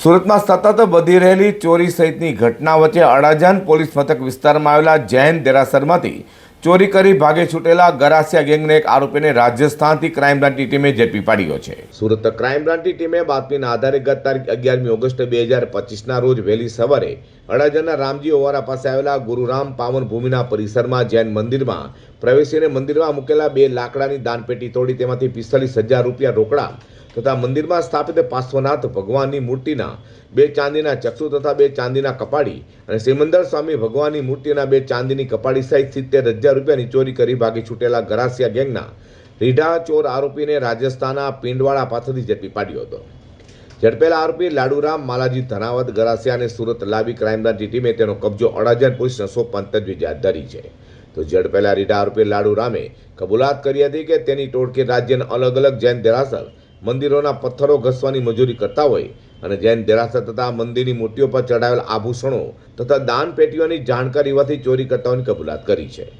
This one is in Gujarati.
સુરતમાં સતત વધી રહેલી ચોરી સહિતની ઘટના વચ્ચે અડાજણ પોલીસ મથક વિસ્તારમાં આવેલા જૈન દેરાસરમાંથી ચોરી કરી ભાગે છૂટેલા ગરાસિયા ગેંગના એક આરોપીને રાજસ્થાનથી ક્રાઇમ બ્રાન્ચની ટીમે ઝડપી પાડ્યો છે. સુરત ક્રાઇમ બ્રાન્ચની ટીમે બાતમીના આધારે ગત તારીખ અગિયારમી ઓગસ્ટ બે હજાર પચીસના રોજ વહેલી સવારે અડાજણના રામજી ઓવારા પાસે આવેલા ગુરુરામ પાવન ભૂમિના પરિસરમાં જૈન મંદિરમાં પ્રવેશીને મંદિરમાં મૂકેલા બે લાકડાની દાનપેટી તોડી તેમાંથી પિસ્તાલીસ હજાર રૂપિયા રોકડા તથા મંદિરમાં સ્થાપિત પાર્શ્વનાથ ભગવાનની મૂર્તિના બે ચાંદીના ચક્ષુ તથા બે ચાંદીના કપાડી અને સિમંદર સ્વામી ભગવાનની મૂર્તિના બે ચાંદીની કપાડી સહિત સિત્તેર હજાર રૂપિયાની ચોરી કરી ભાગી છૂટેલા ગરાસિયા ગેંગના રીઢા ચોર આરોપીને રાજસ્થાનના પિંડવાળા પાસેથી ઝડપી પાડ્યો હતો. ઝડપેલા આરોપી લાડુરામ માલાજી ધનાવત ગરાસિયા અને સુરત લાવી ક્રાઇમબ્રાન્ચની ટીમે તેનો કબજો અડાજણ પોલીસને સોંપવા તજવીજ હાથ ધરી છે. તો ઝડપેલા રીઢા આરોપી લાડુરામે કબૂલાત કરી હતી કે તેની ટોળકી રાજ્યના અલગ અલગ જૈન દેરાસર મંદિરોના પથ્થરો ઘસવાની મજૂરી કરતા હોય અને જૈન દેરાસર તથા મંદિરની મૂર્તિઓ પર ચઢાવેલ આભૂષણો તથા દાન પેટીઓની જાણકારી હોવાથી ચોરી કરતાઓની કબૂલાત કરી છે.